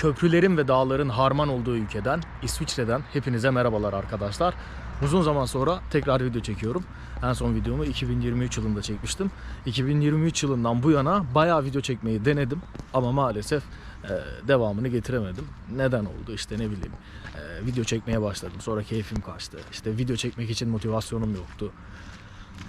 Köprülerin ve dağların harman olduğu ülkeden, İsviçre'den hepinize merhabalar arkadaşlar. Uzun zaman sonra tekrar video çekiyorum. En son videomu 2023 yılında çekmiştim. 2023 yılından bu yana bayağı video çekmeyi denedim ama maalesef e, devamını getiremedim. Neden oldu işte ne bileyim. E, video çekmeye başladım. Sonra keyfim kaçtı. İşte video çekmek için motivasyonum yoktu.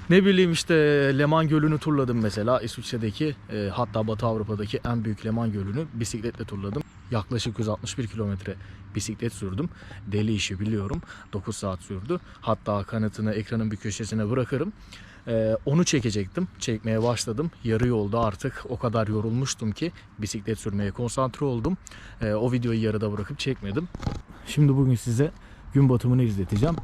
Ne bileyim işte Leman Gölü'nü turladım mesela. İsviçre'deki e, hatta Batı Avrupa'daki en büyük Leman Gölü'nü bisikletle turladım. Yaklaşık 161 kilometre bisiklet sürdüm. Deli işi biliyorum. 9 saat sürdü. Hatta kanıtını ekranın bir köşesine bırakırım. E, onu çekecektim. Çekmeye başladım. Yarı yolda artık o kadar yorulmuştum ki bisiklet sürmeye konsantre oldum. E, o videoyu yarıda bırakıp çekmedim. Şimdi bugün size gün batımını izleteceğim.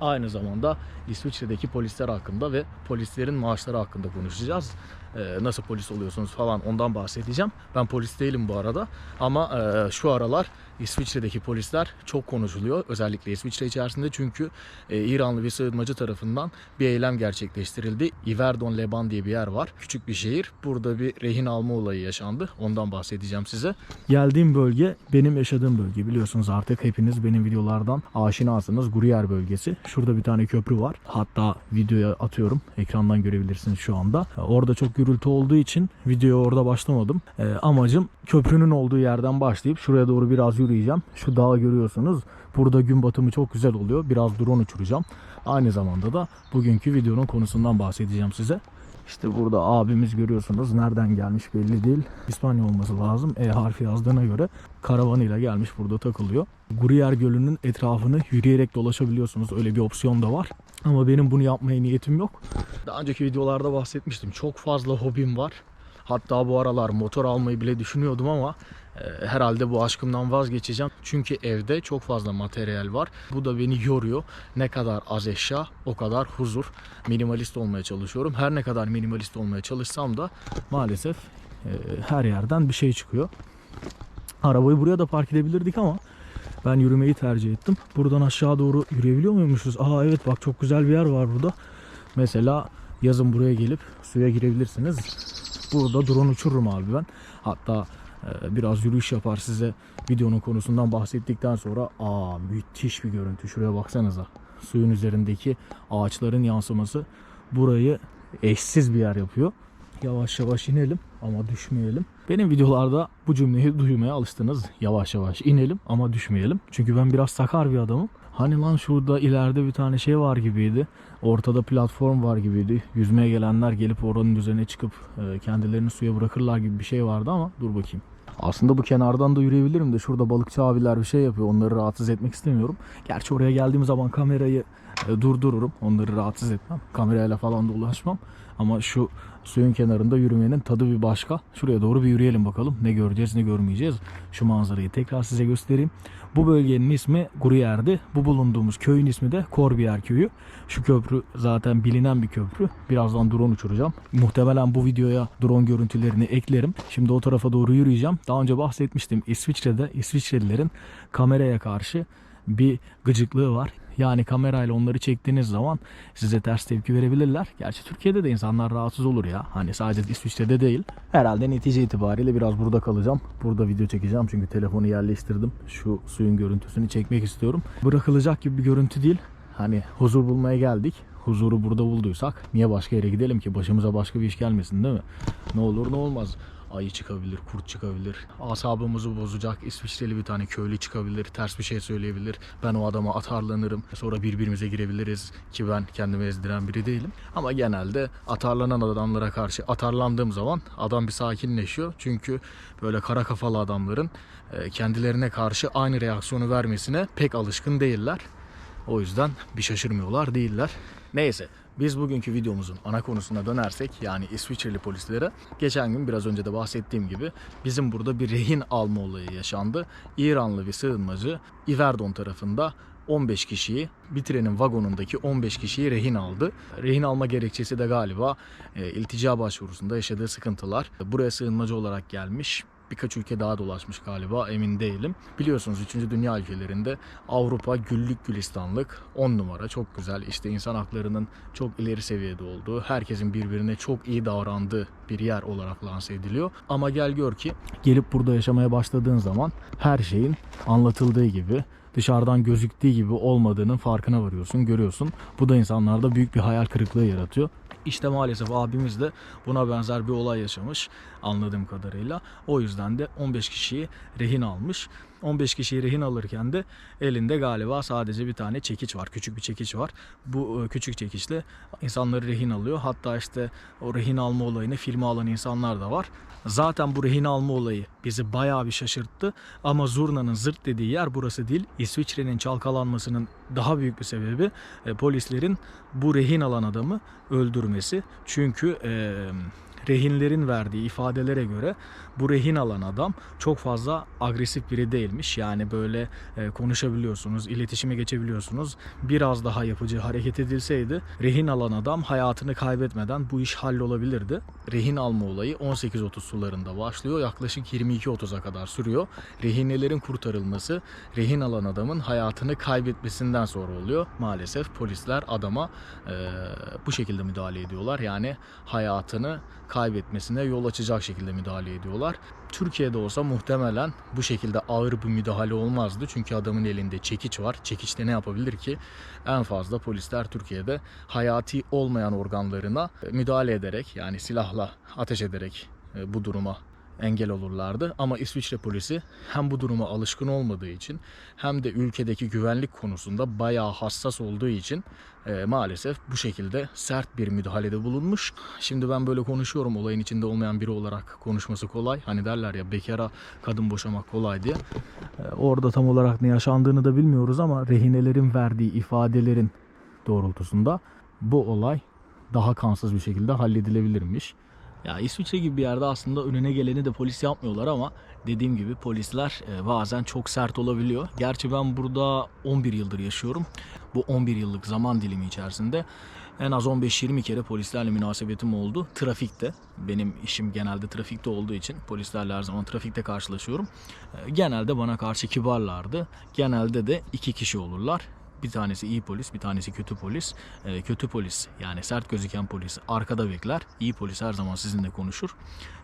Aynı zamanda İsviçre'deki polisler hakkında ve polislerin maaşları hakkında konuşacağız. Ee, nasıl polis oluyorsunuz falan ondan bahsedeceğim. Ben polis değilim bu arada ama e, şu aralar İsviçre'deki polisler çok konuşuluyor. Özellikle İsviçre içerisinde çünkü e, İranlı bir sığınmacı tarafından bir eylem gerçekleştirildi. Yverdon Leban diye bir yer var. Küçük bir şehir. Burada bir rehin alma olayı yaşandı. Ondan bahsedeceğim size. Geldiğim bölge benim yaşadığım bölge. Biliyorsunuz artık hepiniz benim videolardan aşinasınız. Gruyère bölgesi. Şurada bir tane köprü var. Hatta videoya atıyorum. Ekrandan görebilirsiniz şu anda. Orada çok gürültü olduğu için videoya orada başlamadım. E, amacım köprünün olduğu yerden başlayıp şuraya doğru biraz yürüyeceğim. Şu dağı görüyorsunuz. Burada gün batımı çok güzel oluyor. Biraz drone uçuracağım. Aynı zamanda da bugünkü videonun konusundan bahsedeceğim size. İşte burada abimiz görüyorsunuz. Nereden gelmiş belli değil. İspanya olması lazım. E harfi yazdığına göre karavanıyla gelmiş burada takılıyor. Gruyère Gölü'nün etrafını yürüyerek dolaşabiliyorsunuz. Öyle bir opsiyon da var. Ama benim bunu yapmaya niyetim yok. Daha önceki videolarda bahsetmiştim. Çok fazla hobim var. Hatta bu aralar motor almayı bile düşünüyordum ama e, herhalde bu aşkımdan vazgeçeceğim. Çünkü evde çok fazla materyal var. Bu da beni yoruyor. Ne kadar az eşya o kadar huzur. Minimalist olmaya çalışıyorum. Her ne kadar minimalist olmaya çalışsam da maalesef e, her yerden bir şey çıkıyor. Arabayı buraya da park edebilirdik ama ben yürümeyi tercih ettim. Buradan aşağı doğru yürüyebiliyor muymuşuz? Aa evet bak çok güzel bir yer var burada. Mesela yazın buraya gelip suya girebilirsiniz. Burada drone uçururum abi ben. Hatta e, biraz yürüyüş yapar size videonun konusundan bahsettikten sonra aa müthiş bir görüntü. Şuraya baksanıza. Suyun üzerindeki ağaçların yansıması burayı eşsiz bir yer yapıyor. Yavaş yavaş inelim ama düşmeyelim. Benim videolarda bu cümleyi duymaya alıştınız. Yavaş yavaş inelim ama düşmeyelim. Çünkü ben biraz sakar bir adamım. Hani lan şurada ileride bir tane şey var gibiydi. Ortada platform var gibiydi. Yüzmeye gelenler gelip oranın üzerine çıkıp e, kendilerini suya bırakırlar gibi bir şey vardı ama dur bakayım. Aslında bu kenardan da yürüyebilirim de şurada balıkçı abiler bir şey yapıyor. Onları rahatsız etmek istemiyorum. Gerçi oraya geldiğim zaman kamerayı durdururum. Onları rahatsız etmem. Kamerayla falan da ulaşmam. Ama şu suyun kenarında yürümenin tadı bir başka. Şuraya doğru bir yürüyelim bakalım. Ne göreceğiz ne görmeyeceğiz. Şu manzarayı tekrar size göstereyim. Bu bölgenin ismi Gruyère'di. Bu bulunduğumuz köyün ismi de Corbière köyü. Şu köprü zaten bilinen bir köprü. Birazdan drone uçuracağım. Muhtemelen bu videoya drone görüntülerini eklerim. Şimdi o tarafa doğru yürüyeceğim. Daha önce bahsetmiştim. İsviçre'de İsviçrelilerin kameraya karşı bir gıcıklığı var. Yani kamerayla onları çektiğiniz zaman size ters tepki verebilirler. Gerçi Türkiye'de de insanlar rahatsız olur ya. Hani sadece İsviçre'de değil. Herhalde netice itibariyle biraz burada kalacağım. Burada video çekeceğim çünkü telefonu yerleştirdim. Şu suyun görüntüsünü çekmek istiyorum. Bırakılacak gibi bir görüntü değil. Hani huzur bulmaya geldik. Huzuru burada bulduysak niye başka yere gidelim ki? Başımıza başka bir iş gelmesin değil mi? Ne olur ne olmaz ayı çıkabilir, kurt çıkabilir. Asabımızı bozacak İsviçreli bir tane köylü çıkabilir, ters bir şey söyleyebilir. Ben o adama atarlanırım. Sonra birbirimize girebiliriz ki ben kendimi ezdiren biri değilim. Ama genelde atarlanan adamlara karşı atarlandığım zaman adam bir sakinleşiyor. Çünkü böyle kara kafalı adamların e, kendilerine karşı aynı reaksiyonu vermesine pek alışkın değiller. O yüzden bir şaşırmıyorlar değiller. Neyse biz bugünkü videomuzun ana konusuna dönersek yani İsviçreli polislere geçen gün biraz önce de bahsettiğim gibi bizim burada bir rehin alma olayı yaşandı. İranlı bir sığınmacı Iverdon tarafında 15 kişiyi bir trenin vagonundaki 15 kişiyi rehin aldı. Rehin alma gerekçesi de galiba e, iltica başvurusunda yaşadığı sıkıntılar. Buraya sığınmacı olarak gelmiş birkaç ülke daha dolaşmış galiba emin değilim. Biliyorsunuz 3. Dünya ülkelerinde Avrupa güllük gülistanlık 10 numara çok güzel. İşte insan haklarının çok ileri seviyede olduğu, herkesin birbirine çok iyi davrandığı bir yer olarak lanse ediliyor. Ama gel gör ki gelip burada yaşamaya başladığın zaman her şeyin anlatıldığı gibi dışarıdan gözüktüğü gibi olmadığının farkına varıyorsun, görüyorsun. Bu da insanlarda büyük bir hayal kırıklığı yaratıyor. İşte maalesef abimiz de buna benzer bir olay yaşamış anladığım kadarıyla. O yüzden de 15 kişiyi rehin almış. 15 kişiyi rehin alırken de elinde galiba sadece bir tane çekiç var. Küçük bir çekiç var. Bu e, küçük çekiçle insanları rehin alıyor. Hatta işte o rehin alma olayını filme alan insanlar da var. Zaten bu rehin alma olayı bizi bayağı bir şaşırttı. Ama zurnanın zırt dediği yer burası değil. İsviçre'nin çalkalanmasının daha büyük bir sebebi e, polislerin bu rehin alan adamı öldürmesi. Çünkü e, rehinlerin verdiği ifadelere göre bu rehin alan adam çok fazla agresif biri değilmiş. Yani böyle e, konuşabiliyorsunuz, iletişime geçebiliyorsunuz. Biraz daha yapıcı hareket edilseydi rehin alan adam hayatını kaybetmeden bu iş hallolabilirdi. Rehin alma olayı 18.30 sularında başlıyor. Yaklaşık 22.30'a kadar sürüyor. Rehinelerin kurtarılması rehin alan adamın hayatını kaybetmesinden sonra oluyor. Maalesef polisler adama e, bu şekilde müdahale ediyorlar. Yani hayatını kaybetmesine yol açacak şekilde müdahale ediyorlar. Türkiye'de olsa muhtemelen bu şekilde ağır bir müdahale olmazdı. Çünkü adamın elinde çekiç var. Çekiçte ne yapabilir ki? En fazla polisler Türkiye'de hayati olmayan organlarına müdahale ederek yani silahla ateş ederek e, bu duruma engel olurlardı. Ama İsviçre polisi hem bu duruma alışkın olmadığı için hem de ülkedeki güvenlik konusunda bayağı hassas olduğu için e, maalesef bu şekilde sert bir müdahalede bulunmuş. Şimdi ben böyle konuşuyorum olayın içinde olmayan biri olarak konuşması kolay. Hani derler ya bekara kadın boşamak kolay diye. E, orada tam olarak ne yaşandığını da bilmiyoruz ama rehinelerin verdiği ifadelerin doğrultusunda bu olay daha kansız bir şekilde halledilebilirmiş. Ya İsviçre gibi bir yerde aslında önüne geleni de polis yapmıyorlar ama dediğim gibi polisler e, bazen çok sert olabiliyor. Gerçi ben burada 11 yıldır yaşıyorum. Bu 11 yıllık zaman dilimi içerisinde en az 15-20 kere polislerle münasebetim oldu. Trafikte. Benim işim genelde trafikte olduğu için polislerle her zaman trafikte karşılaşıyorum. E, Genelde bana karşı kibarlardı. Genelde de iki kişi olurlar. Bir tanesi iyi polis, bir tanesi kötü polis. Ee, kötü polis yani sert gözüken polis arkada bekler. İyi polis her zaman sizinle konuşur.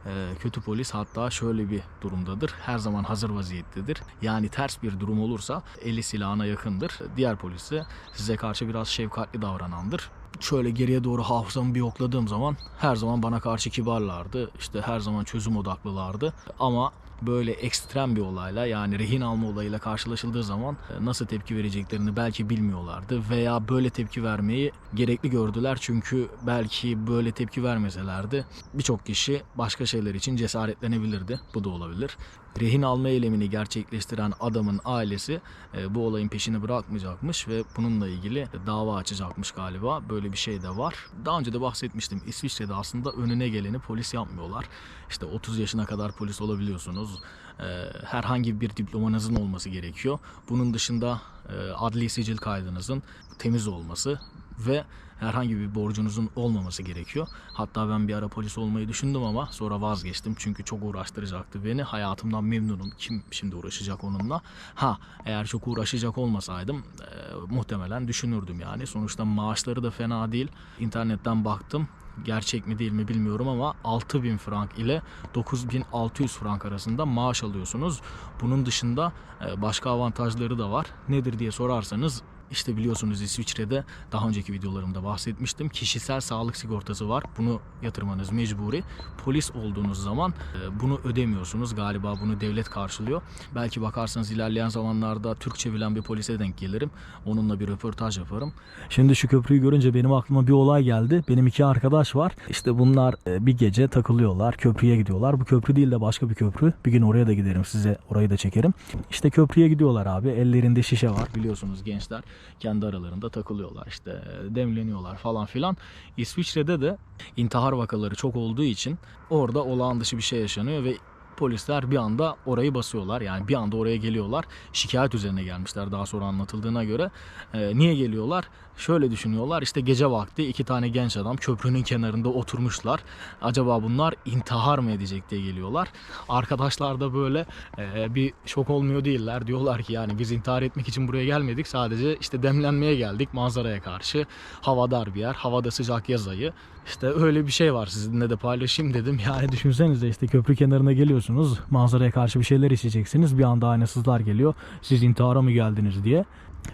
Ee, kötü polis hatta şöyle bir durumdadır. Her zaman hazır vaziyettedir. Yani ters bir durum olursa eli silahına yakındır. Diğer polis de size karşı biraz şefkatli davranandır şöyle geriye doğru hafızamı bir yokladığım zaman her zaman bana karşı kibarlardı. İşte her zaman çözüm odaklılardı. Ama böyle ekstrem bir olayla yani rehin alma olayıyla karşılaşıldığı zaman e, nasıl tepki vereceklerini belki bilmiyorlardı veya böyle tepki vermeyi gerekli gördüler çünkü belki böyle tepki vermeselerdi birçok kişi başka şeyler için cesaretlenebilirdi. Bu da olabilir. Rehin alma eylemini gerçekleştiren adamın ailesi e, bu olayın peşini bırakmayacakmış ve bununla ilgili dava açacakmış galiba. Böyle bir şey de var. Daha önce de bahsetmiştim. İsviçre'de aslında önüne geleni polis yapmıyorlar. İşte 30 yaşına kadar polis olabiliyorsunuz. E, herhangi bir diplomanızın olması gerekiyor. Bunun dışında e, adli sicil kaydınızın temiz olması ve herhangi bir borcunuzun olmaması gerekiyor. Hatta ben bir ara polis olmayı düşündüm ama sonra vazgeçtim. Çünkü çok uğraştıracaktı beni. Hayatımdan memnunum. Kim şimdi uğraşacak onunla? Ha eğer çok uğraşacak olmasaydım e, muhtemelen düşünürdüm yani. Sonuçta maaşları da fena değil. İnternetten baktım. Gerçek mi değil mi bilmiyorum ama 6000 frank ile 9600 frank arasında maaş alıyorsunuz. Bunun dışında e, başka avantajları da var. Nedir diye sorarsanız işte biliyorsunuz İsviçre'de daha önceki videolarımda bahsetmiştim. Kişisel sağlık sigortası var. Bunu yatırmanız mecburi. Polis olduğunuz zaman e, bunu ödemiyorsunuz. Galiba bunu devlet karşılıyor. Belki bakarsanız ilerleyen zamanlarda Türkçe bilen bir polise denk gelirim. Onunla bir röportaj yaparım. Şimdi şu köprüyü görünce benim aklıma bir olay geldi. Benim iki arkadaş var. İşte bunlar e, bir gece takılıyorlar. Köprüye gidiyorlar. Bu köprü değil de başka bir köprü. Bir gün oraya da giderim. Size orayı da çekerim. İşte köprüye gidiyorlar abi. Ellerinde şişe var. Biliyorsunuz gençler kendi aralarında takılıyorlar işte demleniyorlar falan filan. İsviçre'de de intihar vakaları çok olduğu için orada olağan dışı bir şey yaşanıyor ve polisler bir anda orayı basıyorlar. Yani bir anda oraya geliyorlar. Şikayet üzerine gelmişler daha sonra anlatıldığına göre. Ee, niye geliyorlar? Şöyle düşünüyorlar işte gece vakti iki tane genç adam köprünün kenarında oturmuşlar. Acaba bunlar intihar mı edecek diye geliyorlar. Arkadaşlar da böyle e, bir şok olmuyor değiller. Diyorlar ki yani biz intihar etmek için buraya gelmedik. Sadece işte demlenmeye geldik manzaraya karşı. Hava dar bir yer. Havada sıcak yaz ayı. İşte öyle bir şey var sizinle de paylaşayım dedim. Yani düşünsenize işte köprü kenarına geliyorsunuz. Manzaraya karşı bir şeyler içeceksiniz. Bir anda aynasızlar geliyor. Siz intihara mı geldiniz diye.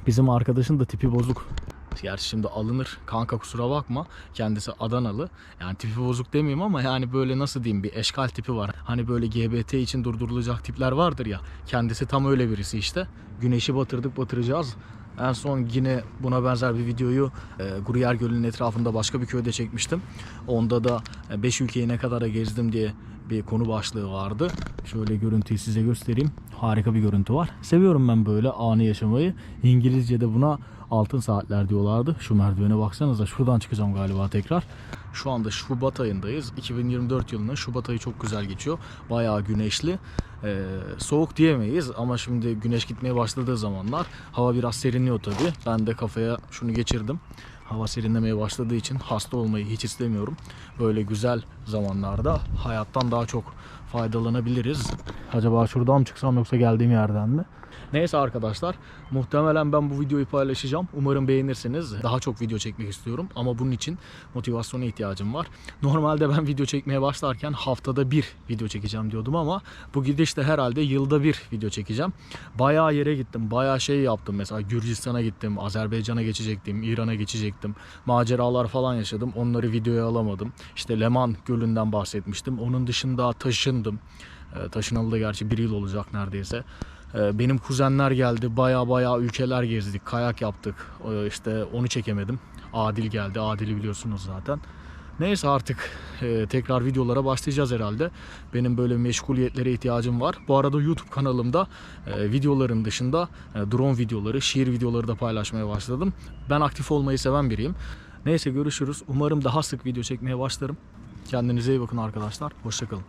Bizim arkadaşın da tipi bozuk. Gerçi şimdi alınır. Kanka kusura bakma. Kendisi Adanalı. Yani tipi bozuk demeyeyim ama yani böyle nasıl diyeyim bir eşkal tipi var. Hani böyle GBT için durdurulacak tipler vardır ya. Kendisi tam öyle birisi işte. Güneşi batırdık batıracağız. En son yine buna benzer bir videoyu e, Gruyère Gölü'nün etrafında başka bir köyde çekmiştim. Onda da 5 ülkeyi ne kadara gezdim diye bir konu başlığı vardı. Şöyle görüntüyü size göstereyim. Harika bir görüntü var. Seviyorum ben böyle anı yaşamayı. İngilizce'de buna altın saatler diyorlardı. Şu merdivene baksanıza şuradan çıkacağım galiba tekrar. Şu anda Şubat ayındayız. 2024 yılının Şubat ayı çok güzel geçiyor. Bayağı güneşli. Ee, soğuk diyemeyiz ama şimdi güneş gitmeye başladığı zamanlar hava biraz serinliyor tabii. Ben de kafaya şunu geçirdim. Hava serinlemeye başladığı için hasta olmayı hiç istemiyorum. Böyle güzel zamanlarda hayattan daha çok faydalanabiliriz. Acaba şuradan mı çıksam yoksa geldiğim yerden mi? Neyse arkadaşlar muhtemelen ben bu videoyu paylaşacağım. Umarım beğenirsiniz. Daha çok video çekmek istiyorum ama bunun için motivasyona ihtiyacım var. Normalde ben video çekmeye başlarken haftada bir video çekeceğim diyordum ama bu gidişte herhalde yılda bir video çekeceğim. Bayağı yere gittim. Bayağı şey yaptım. Mesela Gürcistan'a gittim. Azerbaycan'a geçecektim. İran'a geçecektim. Maceralar falan yaşadım. Onları videoya alamadım. İşte Leman Gölü'nden bahsetmiştim. Onun dışında taşındım. E, taşınalı da gerçi bir yıl olacak neredeyse. E, benim kuzenler geldi. Baya baya ülkeler gezdik. Kayak yaptık. E, işte onu çekemedim. Adil geldi. Adil'i biliyorsunuz zaten. Neyse artık e, tekrar videolara başlayacağız herhalde. Benim böyle meşguliyetlere ihtiyacım var. Bu arada YouTube kanalımda e, videoların dışında e, drone videoları, şiir videoları da paylaşmaya başladım. Ben aktif olmayı seven biriyim. Neyse görüşürüz. Umarım daha sık video çekmeye başlarım. Kendinize iyi bakın arkadaşlar. Hoşçakalın.